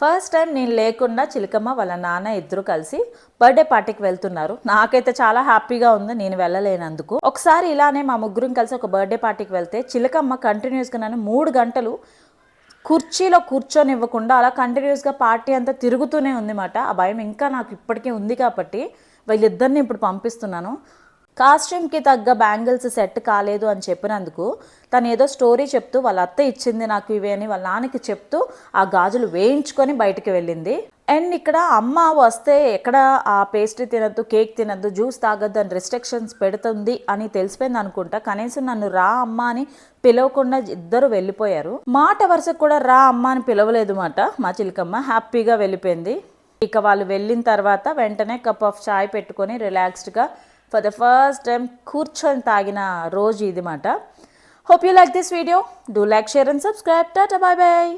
First time నేను లేకుండా చిలకమ్మ వాళ్ళ నాన్న ఇద్దరు కలిసి బర్త్డే పార్టీకి వెళ్తున్నారు. నాకైతే చాలా హ్యాపీగా ఉంది నేను వెళ్ళలేనందుకు. ఒకసారి ఇలానే మా ముగ్గురం కలిసి ఒక బర్త్డే పార్టీకి వెళ్తే చిలకమ్మ కంటిన్యూస్గా నన్ను మూడు గంటలు కుర్చీలో కూర్చొనివ్వకుండా అలా కంటిన్యూస్గా పార్టీ అంతా తిరుగుతూనే ఉందిమాట. ఆ భయం ఇంకా నాకు ఇప్పటికే ఉంది కాబట్టి వీళ్ళిద్దరిని ఇప్పుడు పంపిస్తున్నాను. కాస్ట్యూమ్కి తగ్గ బ్యాంగిల్స్ సెట్ కాలేదు అని చెప్పినందుకు తను ఏదో స్టోరీ చెప్తూ వాళ్ళ అత్త ఇచ్చింది నాకు ఇవి అని వాళ్ళ నాన్నకి చెప్తూ ఆ గాజులు వేయించుకొని బయటికి వెళ్ళింది. అండ్ ఇక్కడ అమ్మ వస్తే ఎక్కడ ఆ పేస్ట్రీ తినద్దు కేక్ తినద్దు జ్యూస్ తాగద్దు అని రెస్ట్రిక్షన్స్ పెడుతుంది అని తెలిసిపోయింది అనుకుంటా. కనీసం నన్ను రా అమ్మ అని పిలవకుండా ఇద్దరు వెళ్ళిపోయారు. మాట వరుసకు కూడా రా అమ్మ అని పిలవలేదు మాట మా చిలకమ్మ. హ్యాపీగా వెళ్ళిపోయింది. ఇక వాళ్ళు వెళ్ళిన తర్వాత వెంటనే కప్ ఆఫ్ చాయ్ పెట్టుకొని రిలాక్స్డ్గా ఫర్ ద ఫస్ట్ టైం కూర్చొని తాగిన రోజు ఇది మాట hope you like this video do like share and subscribe tata bye bye